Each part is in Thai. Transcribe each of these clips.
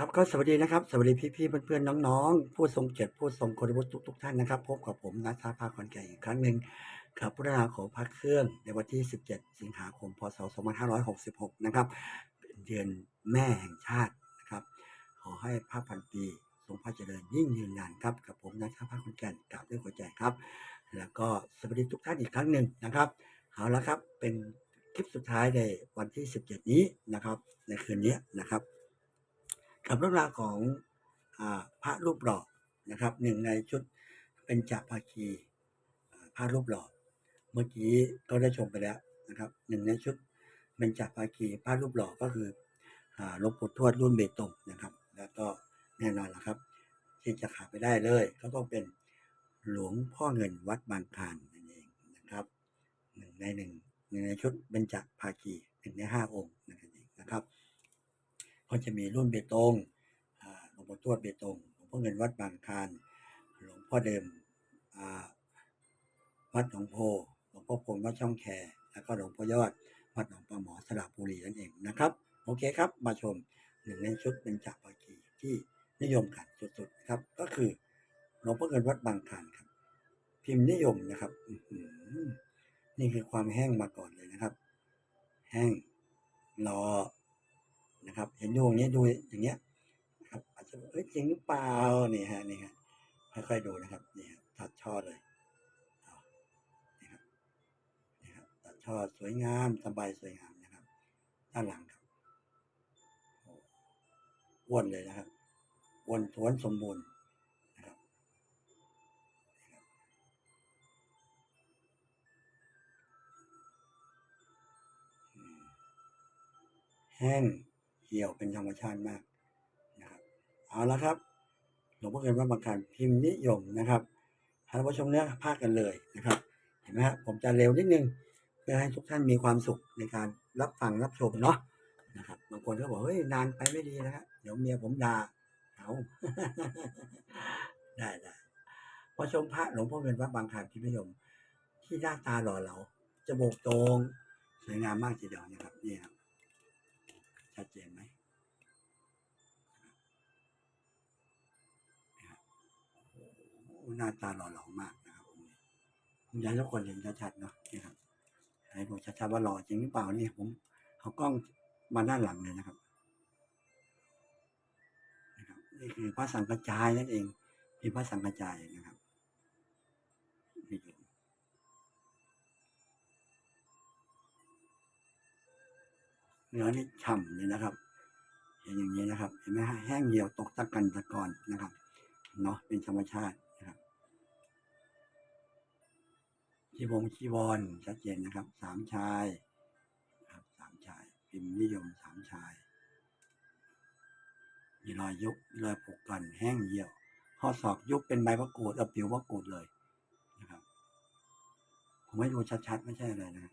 ครับก็สวัสดีนะครับ สวัสดีพี่ๆเพื่อนๆน้องๆ ผู้ทรงเกียรติผู้ทรงคุณวุฒิทุกๆท่านนะครับ พบกับผมนัทธาภาคอนแก่นอีกครั้งหนึ่งกับพุทธนาของพระเครื่องในวันที่ 17 สิงหาคมพศ 2566 นะครับเป็นเดือนแม่แห่งชาตินะครับ ขอให้พระพันปีทรงพระเจริญยิ่งยืนนานครับกับผมนัทธาภาคอนแก่นกราบด้วยหัวใจครับ แล้วก็สวัสดีทุกท่านอีกครั้งหนึ่งนะครับเอาละครับเป็นคลิปสุดท้ายในวันที่ 17 นี้นะครับ ในคืนนี้นะครับ กับเรื่องราวของอพระรูปหล่อนะครับหนึ่งในชุดเป็นจภาคีพระรูปหล่อเมื่อกี้ก็ได้ชมไปแล้วนะครับหนึ่งในชุดเป็นจภาคีพระรูปหล่อก็คือหลวงปู่ทวดรุ่นเบตงนะครับ แล้วก็แน่นอนละครับ ที่จะขาดไปได้เลยก็ต้องเป็นหลวงพ่อเงินวัดบางคานนั่นเองนะครับหนึ่งในหนึ่งหนึ่งในชุดเป็นจภาคีหนึ่งในห้าองค์นั่นเองนะครับ ก็จะมีรุ่นเบตงหลวงพ่อทวดเบตงหลวงพ่อเงินวัดบางคานหลวงพ่อเดิมวัดหนองโพหลวงพ่อพลวัดช่องแคแล้วก็หลวงพ่อยอดวัดหนองปลาหมอสระบุรีนั่นเองนะครับ โอเคครับ มาชมหนึ่งในชุดเป็นจักรภาคีที่นิยมกันสุดๆนะครับ ก็คือหลวงพ่อเงินวัดบางคานครับ พิมพ์นิยมนะครับนี่คือความแห้งมาก่อนเลยนะครับ แห้งรอ นะครับ เห็นดวงนี้ดูอย่างเงี้ยนะครับอาจจะเอ้ยจริงหรือเปล่านี่ฮะนี่ฮะค่อยๆดูนะครับนี่ฮะตัดช่อเลยนี่ครับนี่ครับตัดช่อสวยงามสบายสวยงามนะครับ ด้านหลังครับโอ้วนเลยนะครับอ้วนท้วนสมบูรณ์นะครับนี่ครับแห้ง เหี่ยวเป็นธรรมชาติมากนะครับเอาละครับหลวงพ่อเงินวัดบางคลานพิมพ์นิยมนะครับท่านผู้ชมเนื้อภาคกันเลยนะครับ เห็นไหมครับผมจะเร็วนิดนึงเพื่อให้ทุกท่านมีความสุขในการรับฟังรับชมเนาะนะครับบางคนก็บอกเฮ้ยนานไปไม่ดีนะครับเดี๋ยวเมียผมด่าเอาได้ได้พอชมพระหลวงพ่อเงินวัดบางคลานพิมพ์นิยม ที่หน้าตาหล่อเหลาจมูกโด่งสวยงามมากทีเดียวนะครับนี่ครับ ชัดเจนไหมหน้าตาหล่อหลามากนะครับองค์นี้ผมอยากให้ทุกคนเห็นชัดๆเนาะนี่ครับให้ดูชัดๆว่าหล่อจริงหรือเปล่านี่ผม เอากล้องมาด้านหลังเลยนะครับนะครับนี่คือพระสังกระจายนั่นเองมีพระสังกระจายนะครับ เนื้อนี่ฉ่ำเลยนะครับ เห็นอย่างนี้นะครับ เห็นไหมฮะแห้งเหี่ยวตกตะกันตะกอนนะครับ เนาะเป็นธรรมชาตินะครับชีวงชีวรชัดเจนนะครับ สามชายครับสามชาย พิมพ์นิยมสามชายมีรอยยุบมีรอยผูกกันแห้งเหี่ยว ข้อศอกยุบเป็นใบมะกรูดเอาผิวมะกรูดเลยนะครับ ผมให้ดูชัดๆ ไม่ใช่อะไรนะ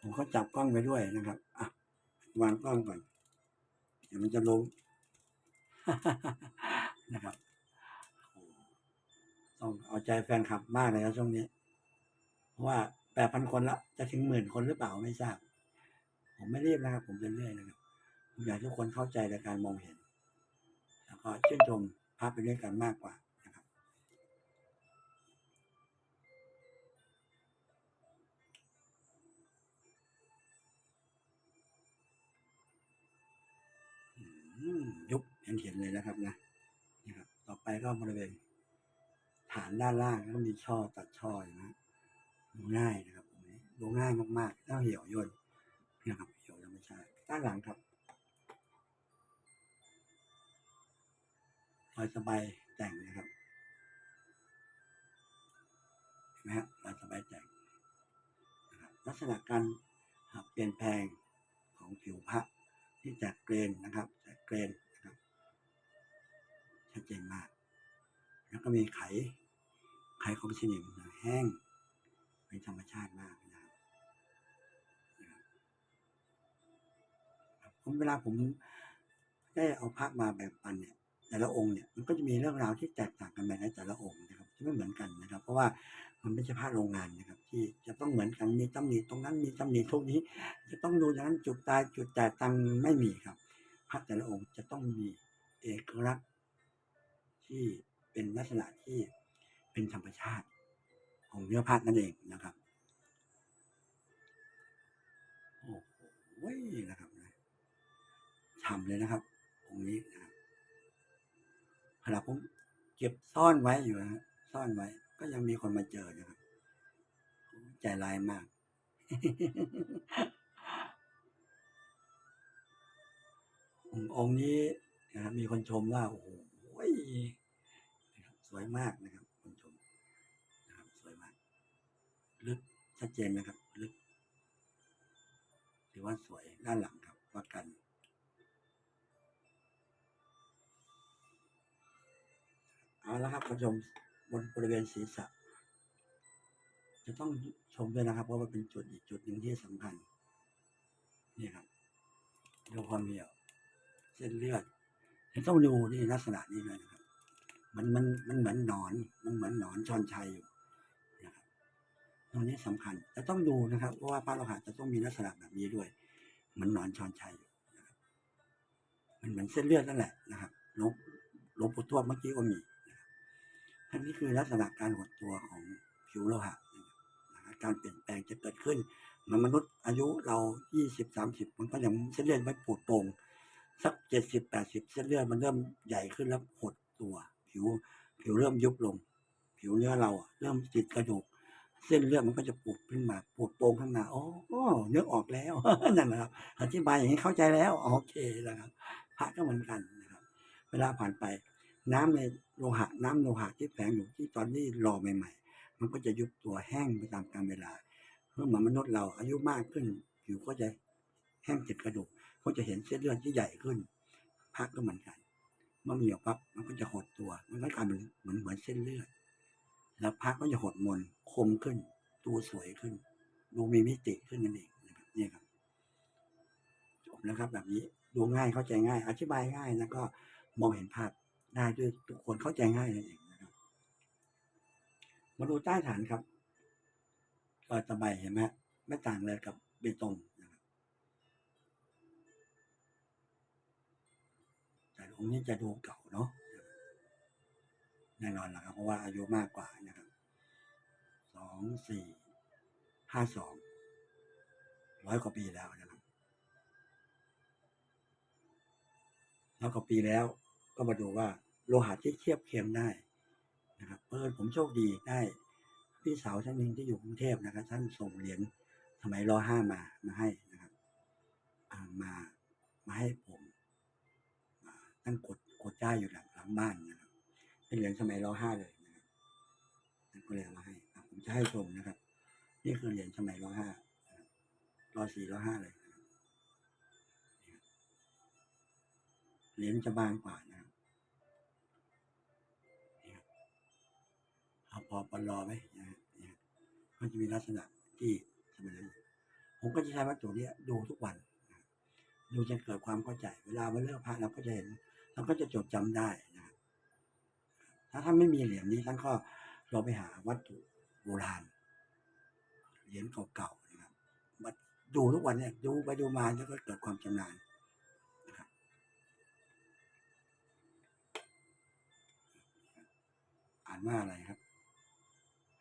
ผมก็จับกล้องไปด้วยนะครับ อะ วางกล้องก่อนเดี๋ยวมันจะลงนะครับต้องเอาใจแฟนคลับมากเลยนะช่วงนี้ เพราะว่าแปดพันคนละจะถึงหมื่นคนหรือเปล่าไม่ทราบ ผมไม่รีบนะครับ ผมเรื่อยๆนะครับผมอยากให้ทุกคนเข้าใจในการมองเห็น แล้วก็ชื่นชมภาพไปด้วยกันมากกว่า เห็นเห็นเลยนะครับนะนี่ครับ ต่อไปก็บริเวณฐานด้านล่างก็มีช่อตัดช่ออยู่นะดูง่ายนะครับตรงนี้ดูง่ายมากๆแล้วเหี่ยวย่นนะครับเหี่ยวธรรมชาติด้านหลังครับรอยสบายแต่งนะครับเห็นไหมฮะรอยสบายแต่งนะครับลักษณะการเปลี่ยนแปลงของผิวพระที่แตกเกรนนะครับแตกเกรน ชัดเจนมาก แล้วก็มีไข ไขของสนิมแห้งเป็นธรรมชาติมากนะครับผมเวลาผมได้เอาพระมาแบ่งปันเนี่ย แต่ละองค์เนี่ยมันก็จะมีเรื่องราวที่แตกต่างกันไปในแต่ละองค์นะครับที่ไม่เหมือนกันนะครับ เพราะว่ามันไม่ใช่พระโรงงานนะครับ ที่จะต้องเหมือนกันมีตำหนิตรงนั้นมีตำหนิทุกนี้ จะต้องดูอย่างนั้นจุดตายจุดแตกตังไม่มีครับพระแต่ละองค์จะต้องมีเอกลักษณ์ ที่เป็นลักษณะที่เป็นธรรมชาติของเนื้อผ้านั่นเองนะครับ โอ้โหนะครับนะฉ่ำเลยนะครับองค์นี้นะครับขณะผมเก็บซ่อนไว้อยู่นะซ่อนไว้ ก็ยังมีคนมาเจอนะครับ ใจร้ายมากองค์นี้นะครับมีคนชมว่า โอ้โห สวยมากนะครับคนชมนะครับสวยมาก ลึกชัดเจนนะครับ ลึกถือว่าสวยด้านหลังครับว่ากัน เอาละครับผู้ชมบนบริเวณศีรษะ จะต้องชมด้วยนะครับ เพราะว่าเป็นจุดอีกจุดหนึ่งที่สำคัญนี่ครับดูความเหนียว เส้นเลือดจะต้องดูนี่ลักษณะนี้ด้วยนะครับ มันมันมันเหมือนหนอน มันเหมือนหนอนชอนชัยอยู่นะครับตรงนี้สำคัญจะต้องดูนะครับเพราะว่าพระโลหะจะต้องมีลักษณะแบบนี้ด้วยเหมือนหนอนชอนชัยอยู่นะครับมันเหมือนเส้นเลือดนั่นแหละนะครับลวงหลวงปู่ทวเมื่อกี้ก็มีนะครับอันนี้คือลักษณะการหดตัวของผิวโลหะนะครับการเปลี่ยนแปลงจะเกิดขึ้นมันมนุษย์อายุเรายี่สิบสามสิบมันก็ยังเส้นเลือดไม่ปูดโปร่งสักเจ็ดสิบแปดสิบเส้นเลือดมันเริ่มใหญ่ขึ้นแล้วหดตัว ผิว ผิวเริ่มยุบลง ผิวเนื้อเราเริ่มติดกระดูก เส้นเลือดมันก็จะปูดขึ้นมาปูดโป่งขึ้นมาอ๋อนึกอออกแล้วนั่นนะครับอธิบายอย่างนี้เข้าใจแล้วโอเคแล้วครับพระก็เหมือนกันนะครับ เวลาผ่านไป น้ำในโลหะน้ำโลหะที่แฝงอยู่ที่ตอนที่รอใหม่ ๆ มันก็จะยุบตัวแห้งไปตามกาลเวลาเมื่อเหมือนมนุษย์เราอายุมากขึ้นผิวก็จะแห้งติดกระดูกก็จะเห็นเส้นเลือดที่ใหญ่ขึ้นพระก็เหมือนกัน เมื่อมีออกปั๊บมันก็จะหดตัว มันก็กลายเป็นเหมือนเหมือนเส้นเลือด แล้วพระก็จะหดมนคมขึ้น ดูสวยขึ้น ดูมีมิติขึ้นนั่นเองนะครับนี่ครับจบนะครับ แบบนี้ดูง่ายเข้าใจง่าย อธิบายง่ายแล้วก็มองเห็นภาพได้ด้วยทุกคนเข้าใจง่ายนั่นเองนะครับ มาดูใต้ฐานครับรอยตะไบเห็นไหมไม่ต่างเลยกับเบตง นะครับแต่องนี้จะดูเก่าเนาะแน่นอนแหละครับ เพราะว่าอายุมากกว่านะครับสองสี่ห้าสองร้อยกว่าปีแล้วนะครับร้อยกว่าปีแล้ว ก็มาดูว่าโลหะที่เทียบเคียงได้นะครับเพิ่นผมโชคดีได้พี่สาวท่านหนึ่งที่อยู่กรุงเทพนะครับ ท่านส่งเหรียญสมัยรอห้ามามาให้นะครับมามาให้ผมาตั้งกดกดได้อยู่หลังหลังบ้านนะครับ เป็นเหรียญสมัยรอห้าเลยนะครับท่นก็เลยเอามาให้อะผมจะให้ชมนะครับ นี่คือเหรียญสมัยรอห้ารอสี่รอห้าเลยนะเหรียญจะบางกว่านะครับเอาพอปลอไหมนะฮะนี่ยมันจะมีลักษณะที่สมัยนั้นผมก็จะใช้วัตถุนี้ดูทุกวันดูจนเกิดความเข้าใจ เวลามาเลือกพระเราก็จะเห็น เราก็จะจดจำได้นะครับถ้าท่านไม่มีเหรียญนี้ท่านก็เราไปหาวัตถุโบราณเหรียญเก่าๆนะครับมาดูทุกวันเนี่ยดูไปดูมาแล้วก็เกิดความชำนาญนะครับอ่านว่าอะไรครับ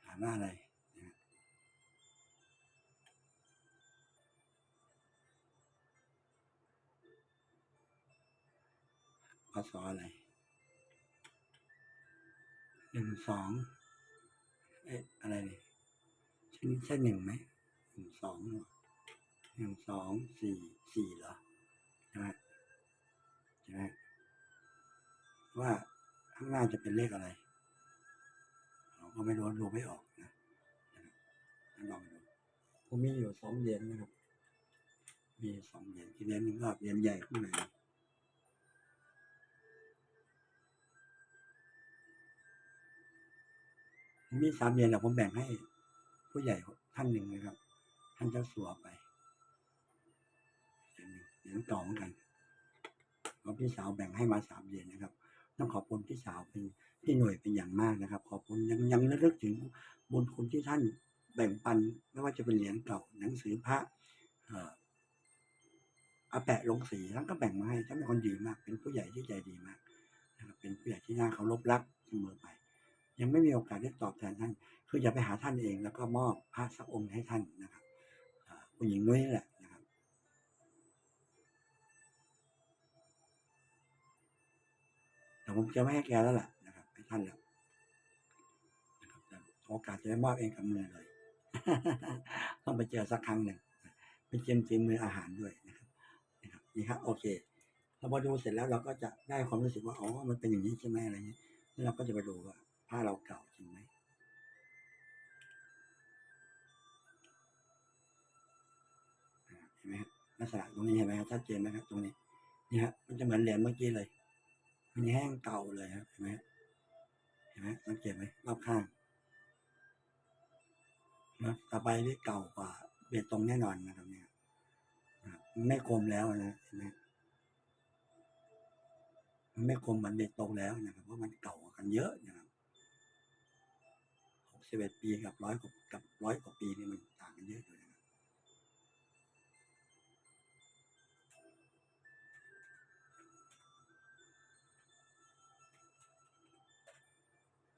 อ่านว่าอะไร ศอะไรหนึ่งสองเอ๊ะอะไรเนี่ยใช่ใช่หนึ่งไหมหนึ่งสองหนึ่งสองสี่สี่เหรอใช่ไหมใช่ไหมว่าข้างหน้าจะเป็นเลขอะไรเราก็ไม่รู้ดูไม่ออกนะนะครับลองดูผมมีอยู่สองเหรียญนะครับ มีสองเหรียญอีกเหรียญหนึ่งก็เหรียญใหญ่ข้างใน มีสามเหรียญแต่ผมแบ่งให้ ผู้ใหญ่ท่านหนึ่งนะครับ ท่านเจ้าสัวไปเหรียญหนึ่งเหรียญเก่าเหมือนกันเพราะพี่สาวแบ่งให้มาสามเหรียญนะครับ ต้องขอบคุณพี่สาวเป็นพี่หน่วยเป็นอย่างมากนะครับ ขอบคุณยังยังระลึกถึงบุญคุณที่ท่านแบ่งปันไม่ว่าจะเป็นเหรียญเก่าหนังสือพระเอ่ออาแปะลงสีท่านก็แบ่งมาให้ท่านเป็นคนดีมาก เป็นผู้ใหญ่ที่ใจดีมากเป็นผู้ใหญ่ที่น่าเคารพรักเสมอไป ยังไม่มีโอกาสได้ตอบแทนท่าน คืออย่าไปหาท่านเองแล้วก็มอบพระสักองค์ให้ท่านนะครับอ่าคุณหญิงนุ้ยนี่แหละนะครับ แต่ผมจะไม่ให้แกแล้วล่ะนะครับให้ท่านแล้วนะครับโอกาสจะได้มอบเองกับมือเลยต้องไปเจอสักครั้งหนึ่งไปเจมฝีมืออาหารด้วยนะครับนะครับนี่ครับโอเคเราพอดูเสร็จแล้วเราก็จะได้ความรู้สึกว่าอ๋อมันเป็นอย่างนี้ใช่ไหมอะไรเงี้ยแล้วเราก็จะไปดูว่า ผ้าเราเก่าจริงไหมเห็นไหมครับลักษณะตรงนี้เห็นไหมครับชัดเจนไหมครับตรงนี้นี่ฮะมันจะเหมือนเหรียญเมื่อกี้เลย มันแห้งเก่าเลยครับเห็นไหมเห็นไหมสังเกตไหมรอบข้างนะต่อไปที่เก่ากว่าเบียดตรงแน่นอนนะครับเนี่ยนะไม่คมแล้วนะเห็นไหมมันไม่คมเหมือนเบียดตรงแล้วนะครับเพราะมันเก่ากันเยอะนะ สิบเอ็ดปีกับร้อยกว่ากับร้อยกว่าปีนี่มันต่างกันเยอะอยู่นะครับ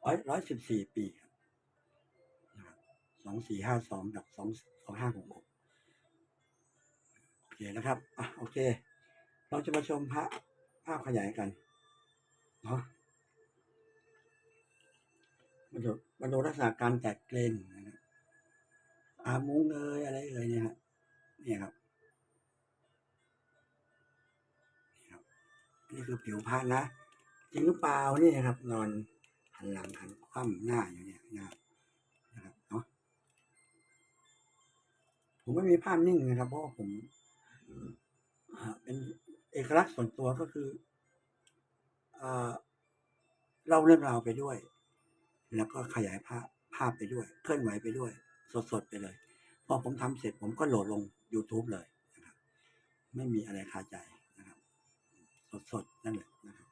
ร้อยร้อยสิบสี่ปีครับสองสี่ห้าสองกับสองสองห้าหกหกโอเคนะครับอะโอเค เราจะมาชมพระภาพขยายกันเนาะมาดู มาดูลักษณะการแตกเกรนนะครับอามุ้งเอยอะไรเอยเนี่ยฮะเนี่ยครับนี่ครับนี่คือผิวพระนะ จริงหรือเปล่านี่นะครับ นอนหันหลังหันคว่ำหน้าอยู่เนี่ยนะครับนะครับเนาะผมไม่มีภาพนิ่งนะครับ เพราะผมเป็นเอกลักษณ์ส่วนตัวก็คือเล่าเรื่องราวไปด้วย แล้วก็ขยายภาพภาพไปด้วย เคลื่อนไหวไปด้วย สดๆไปเลย พอผมทำเสร็จผมก็โหลดลง YouTube เลยนะครับ ไม่มีอะไรคาใจนะครับ สดๆนั่นแหละนะครับ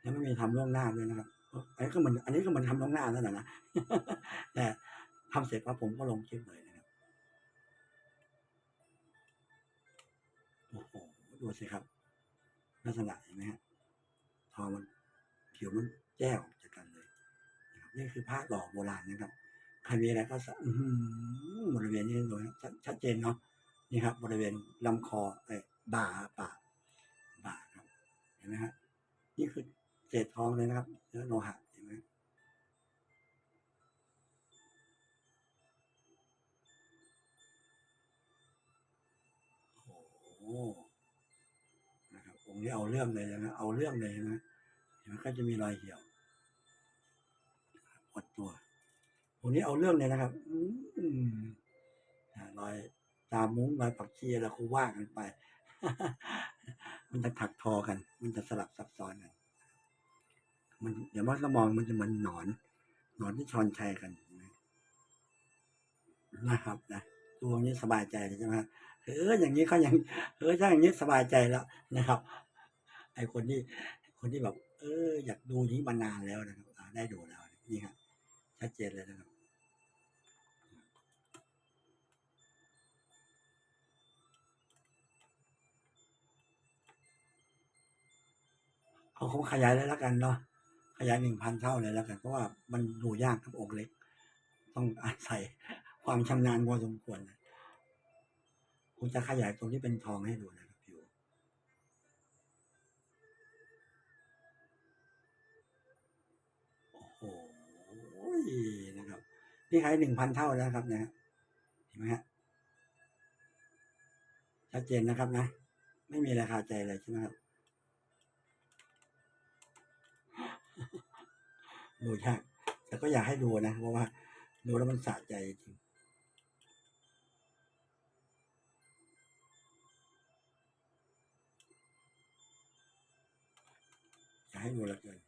แล้วไม่มีทำล่วงหน้าด้วยนะครับอันนี้ก็เหมือนอันนี้ก็เหมือนทำล่วงหน้านั่นแหละนะแต่ทำเสร็จปั๊บผมก็ลงคลิปเลยนะครับโอ้โหดูสิครับ ลักษณะเห็นไหมฮะทองมันผิวมัน แจ้วออกจากกันเลยนะครับนี่คือผ้าหล่อโบราณนะครับใครมีอะไรก็สะบริเวณนี้ดูนะชัดชัดเจนเนาะนี่ครับ บริเวณลำคอเอ้บ่าปากบ่าครับเห็นไหมฮะนี่คือเศษทองเลยนะครับเนื้อโลหะเห็นไหมโอ้โหนะครับองค์นี้เอาเรื่องเลยนะเอาเรื่องเลยนะเห็นไหมก็จะมีรอยเหี่ยว ดตัวองค์นี้เอาเรื่องเลยนะครับอืมอ่ารอยตามมุ้งรอยปักเชียแล้วก็ว่ากันไป มันจะถักทอกัน มันจะสลับซับซ้อนกัน มันเดี๋ยวมันสมองมันจะเหมือนหนอน หนอนที่ชอนชัยกันนะครับนะตัวนี้สบายใจใช่ไหมเอออย่างนี้เขายังเออถ้าอย่างนี้สบายใจแล้วนะครับไอคนที่คนที่แบบ เออ อยากดูนี้มานานแล้วนะครับได้ดูแล้วนี่ครับ ชัดเจนเลยนะครับเอาเขาขยายเลยแล้วกันเนาะขยายหนึ่งพันเท่าเลยแล้วกัน เพราะว่ามันดูยากครับองค์เล็ก ต้องอาศัยความชำนาญพอสมควรผมจะขยายตรงที่เป็นทองให้ดูนะ โหนะครับนี่ขายหนึ่งพันเท่าแล้วครับนะเห็นไหมฮะชัดเจนนะครับนะ ไม่มีราคาใจเลยใช่ไหมครับดูยากแต่ก็อยากให้ดูนะ เพราะว่าดูแล้วมันสะใจจริงอยากให้ดูลือเกิน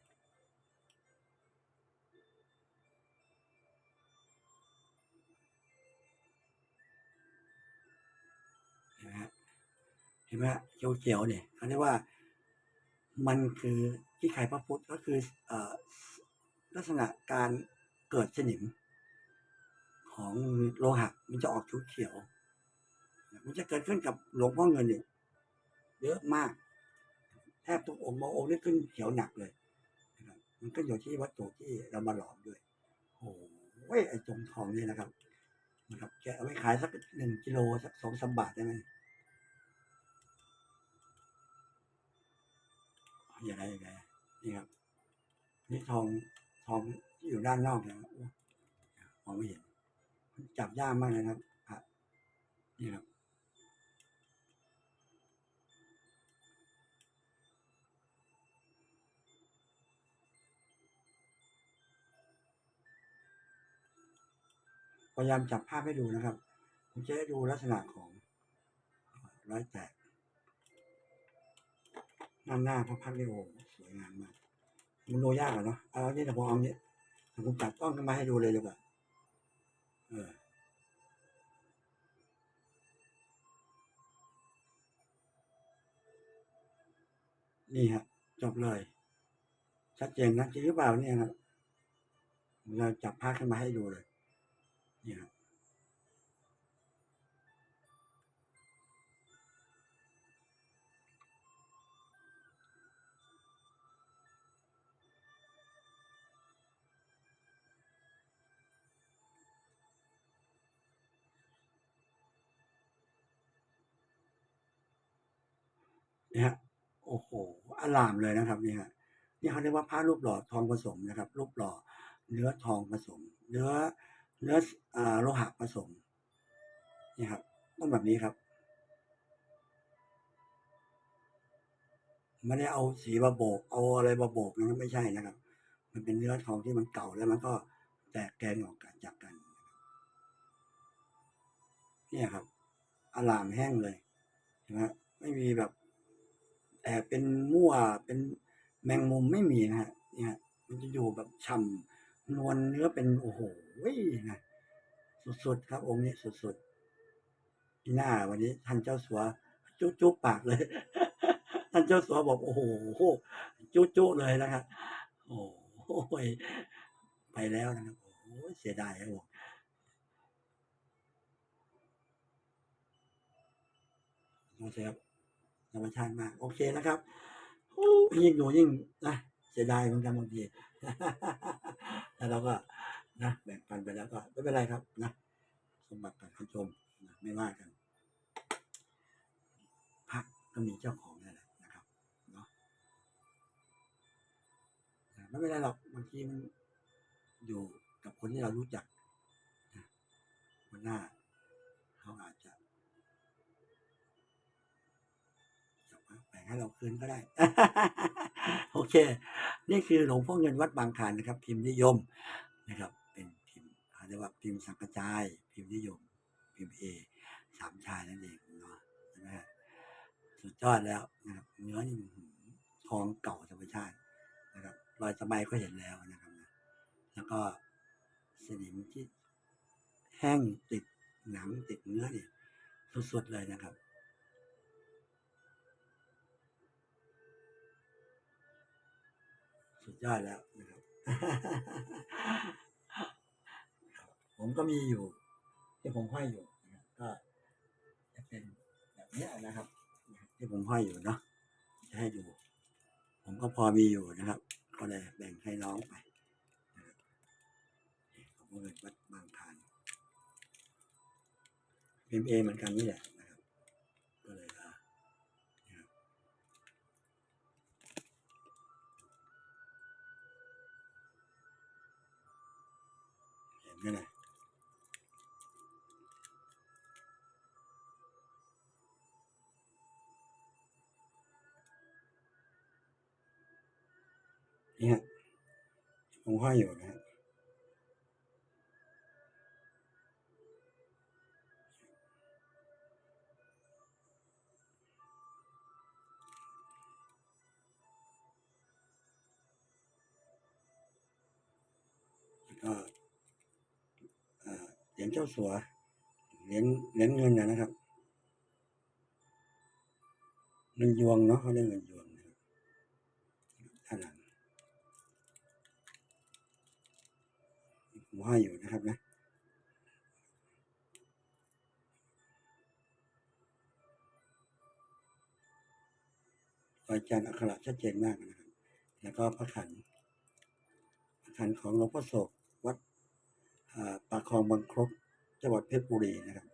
ห็นไหมฮะเขียวๆเนี่ยเขาเรียกว่ามันคือที่ไข่พระพุทธก็คืออลักษณะการเกิดสนิม ของโลหะมันจะออกชุดเขียว มันจะเกิดขึ้นกับหลวงพ่อเงินเนี่ยเยอะมากแทบทุกองค์บางองค์นี่ขึ้นเขียวหนักเลยมันก็อยู่ที่วัตถุที่เรามาหลอมด้วยโอ้โหไอ้จงทองนี่นะครับนะครับแกะเอาไว้ขายสักหนึ่งกิโลสักสองสามบาทได้ไหม ย่างไรอย่างไรนี่ครับนี่ทองทองที่อยู่ด้านนอกเนี่ยมองไม่เห็น จับยากมากเลยนะครับนี่ครับพยายามจับภาพให้ดูนะครับผมจะให้ดูลักษณะของร้อยแตก ด้านหน้าพระพักตร์นี่โอ้สวยงามมาก มันดูยากอะเนาะเอาอันนี้แต่ผมเอาเนี้ยผมจับกล้องขึ้นมาให้ดูเลยดีกว่าเออนี่ฮะจบเลย ชัดเจนนะจริงหรือเปล่าเนี่ยครับเราจับภาพขึ้นมาให้ดูเลย นี่ครับ นี่ฮะโอ้โหอลามเลยนะครับนี่ฮะนี่เขาเรียกว่าผ้ารูปหล่อทองผสมนะครับ รูปหล่อเนื้อทองผสม เนื้อเนื้อโลหะผสมนี่ครับต้องแบบนี้ครับไม่ได้เอาสีมาโบกเอาอะไรมาโบกนะไม่ใช่นะครับ มันเป็นเนื้อทองที่มันเก่าแล้วมันก็แตกแกนออกกันจากกัน เนี่ยครับอลามแห้งเลยเห็นไหมไม่มีแบบ แอบเป็นมั่วเป็นแมงมุมไม่มีนะฮะเนี่ยมันจะอยู่แบบฉ่ำนวลเนื้อเป็นโอ้โหนะสุดๆครับองค์นี้สุดๆที่หน้าวันนี้ท่านเจ้าสัวจุ๊จุ๊ปากเลย ท่านเจ้าสัวบอกโอ้โหจุ๊จุ๊เลยนะครับโอ้โหไปแล้วนะครับโอ้โเสียดายครับผมโอเคครับ ธรรมชาติมาก โอเคนะครับยิ่งดูยิ่งนะเสียดายเหมือนกันบางทีแต่เราก็นะแบ่งปันไปแล้วก็ไม่เป็นไรครับนะสมบัติการชมนะไม่ว่ากันพระก็มีเจ้าของนั่นแหละนะครับเนาะไม่เป็นไรหรอกบางทีมันอยู่กับคนที่เรารู้จักนะวันหน้า ให้เราคืนก็ได้ โอเค นี่คือหลวงพ่อเงินวัดบางขานนะครับ พิมพ์นิยมนะครับ เป็นพิมพ์เขาเรียกว่าพิมพ์สังกระจาย พิมพ์นิยม พิมพ์เอสามชายนั่นเองเนาะใช่ไหมฮะสุดยอดแล้วนะครับเนื้อนี่ทองเก่าธรรมชาตินะครับ รอยสบายก็เห็นแล้วนะครับนะแล้วก็สนิมที่แห้งติดหนังติดเนื้อเนี่ยสุดๆเลยนะครับ สุดยอดแล้วนะครับ ผมก็มีอยู่ ที่ผมห้อยอยู่นะครับก็จะเป็นแบบนี้นะครับ ที่ผมห้อยอยู่เนาะจะให้ดู ผมก็พอมีอยู่นะครับ ก็เลยแบ่งให้น้องไปนะครับนี่ผมก็เลยวัดบางคานพิมเอเหมือนกันนี่แหละ นไหมล่ะเนี่ยผมห้อยอยู่นะ เจ้าสัวเหรียญเหรียญเงินนะนะครับเงินยวงเนาะเขาเรียกเงินยวงด้านหลังผมห้อยอยู่นะครับนะรอยจันทร์อักขระชัดเจนมากนะครับ แล้วก็พระขันพระขันของหลวงพ่อโศกวัดอ่าปากคลองบางครก จังหวัดเพชรบุรีนะครับ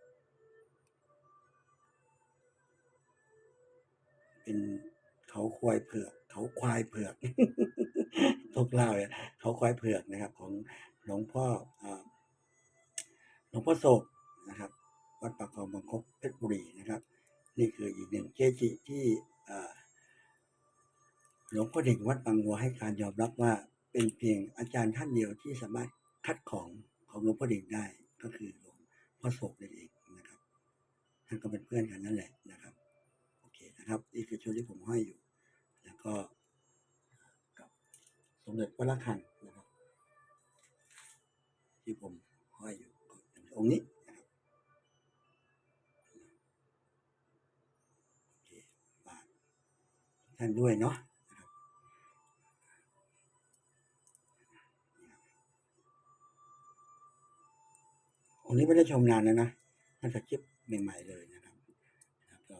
เป็นเขาควายเผือก เขาควายเผือกทุกเล่าเนี่ยเขาควายเผือกนะครับ ของหลวงพ่ออหลวงพ่อโศกนะครับ วัดปากคลองบางครกเพชรบุรีนะครับ นี่คืออีกหนึ่งเกจิที่หลวงพ่อเด็กวัดบางวัวให้การยอมรับว่าเป็นเพียงอาจารย์ท่านเดียวที่สามารถคัดของของหลวงพ่อเด็กได้ก็คือหล พ่อโศกนั่นเองนะครับท่านก็เป็นเพื่อนกันนั่นแหละนะครับ โอเคนะครับนี่คือชุดที่ผมห้อยอยู่ แล้วก็กับสมเด็จพระระฆังนะครับ ที่ผมห้อยอยู่องค์นี้นะครับโอเคฝากท่านด้วยเนาะ นะครับองค์นี้ไม่ได้ชมนานแล้วนะน่าจะคลิปใหม่ๆเลยนะครับแล้วก็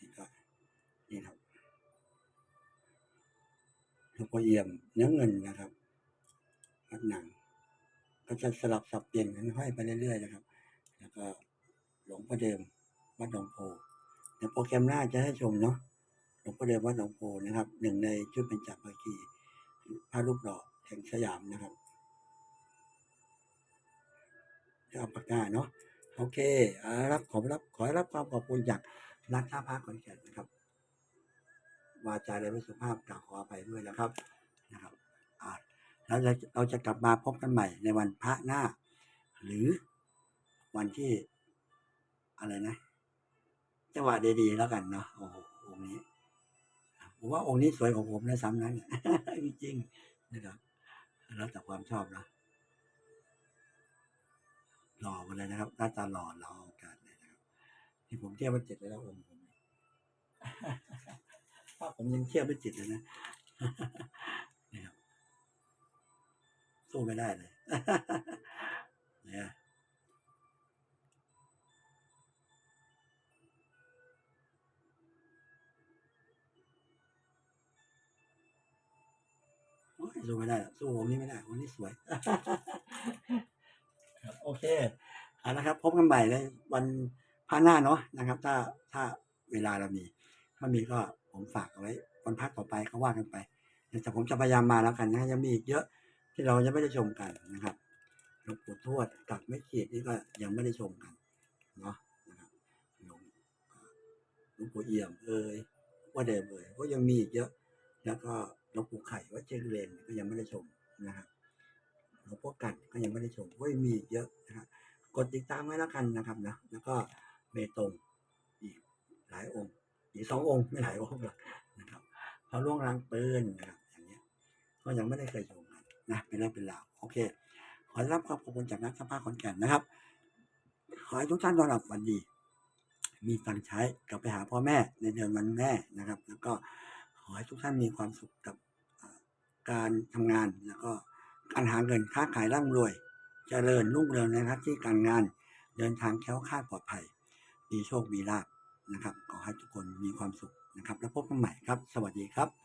นี่ก็นี่ครับหลวงพ่อเอี่ยมเนื้อเงินนะครับวัดหนัง ก็จะสลับสับเปลี่ยนกันห้อยไปเรื่อยๆนะครับ แล้วก็หลวงพ่อเดิมวัดหนองโพเดี๋ยวโปรแกรมหน้าจะให้ชมเนาะหลวงพ่อเดิมวัดหนองโพนะครับ หนึ่งในชุดเป็นจักรภาคีพระรูปหล่อแห่งสยามนะครับ เอาปากกาเนาะโอเครับขอรับขอรับความขอบคุณจากนักท่าพระขอนแก่นนะครับวาจาและไม่สุภาพกล่าวขออภัยด้วยนะครับนะครับอ่าเราจะเราจะกลับมาพบกันใหม่ในวันพระหน้า หรือวันที่อะไรนะจังหวะดีๆแล้วกันเนาะโอ้โหองค์นี้ผมว่าองค์นี้สวยของผมนะซ้ำนั้นจริงๆนะครับแล้วแต่ความชอบนะ หล่อมาเลยนะครับ หน้าตาหล่อเราโอกาสเลยนะครับที่ผมเทียบเป็นเจ็ดเลยแล้วองค์ผมถ้าผมยังเทียบเป็นเจ็ดเลยนะนะครับสู้ไม่ได้เลยเนี่ยสู้ไม่ได้ สู้วงนี้ไม่ได้วงนี้สวย โอเคเอาละครับ พบกันใหม่ในวันพระหน้าเนาะนะครับ ถ้าถ้าเวลาเรามี ถ้ามีก็ผมฝากเอาไว้วันพักต่อไปก็ว่ากันไปแต่ผมจะพยายามมาแล้วกันนะยังมีอีกเยอะที่เรายังไม่ได้ชมกันนะครับหลวงปู่ทวดกับไม่ขีดนี่ก็ยังไม่ได้ชมกันเนาะนะครับหลวงหลวงปู่เอี่ยมเอ่ยว่าเดิมเอ่ยก็ยังมีอีกเยอะ แล้วก็หลวงปู่ไข่วัดเจริญเรนก็ยังไม่ได้ชมนะครับ หลวงพ่อกันก็ยังไม่ได้ชมก็ยังมีเยอะนะครับกดติดตามไว้แล้วกันนะครับนะแล้วก็เมตงอีกหลายองค์ อีกสององค์ไม่หลายองค์หรอกนะครับเขาล่วงรางปืนนะครับอย่างเงี้ยก็ยังไม่ได้เคยชมกันนะเป็นเรื่องเป็นราวโอเค ขอรับความขอบคุณจากนักสภาขอนแก่นนะครับ ขอให้ทุกท่านนอนหลับฝันดี มีตังค์ใช้กลับไปหาพ่อแม่ในเดือนวันแม่นะครับ แล้วก็ขอให้ทุกท่านมีความสุขกับการทำงานแล้วก็ การหาเงินค้าขายร่ำรวย เจริญรุ่งเรืองในหน้าที่การงาน เดินทางแค้วคลาดปลอดภัย มีโชค มีลาภนะครับ ขอให้ทุกคนมีความสุขนะครับ แล้วพบกันใหม่ครับ สวัสดีครับ